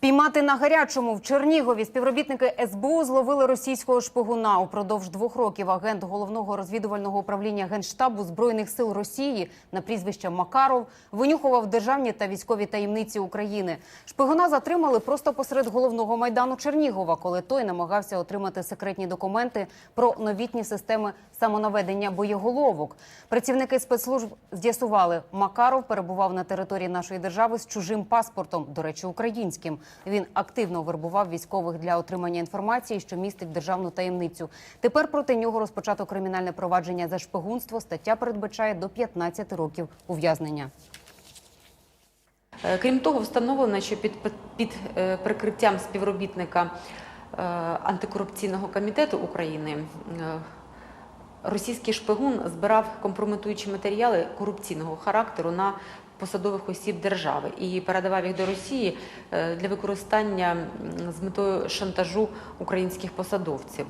Спіймати на гарячому в Чернігові співробітники СБУ зловили російського шпигуна. Упродовж двох років агент головного розвідувального управління генштабу збройних сил Росії на прізвище Макаров винюхував державні та військові таємниці України. Шпигуна затримали просто посеред головного майдану Чернігова, коли той намагався отримати секретні документи про новітні системи самонаведення боєголовок. Працівники спецслужб з'ясували, Макаров перебував на території нашої держави з чужим паспортом, до речі, українським. Він активно вербував військових для отримання інформації, що містить державну таємницю. Тепер проти нього розпочато кримінальне провадження за шпигунство. Стаття передбачає до 15 років ув'язнення. Е, Крім того, встановлено, що під, під е, прикриттям співробітника е, антикорупційного комітету України російський шпигун збирав компрометуючі матеріали корупційного характеру на посадових осіб держави і передавав їх до Росії е, для використання з метою шантажу українських посадовців.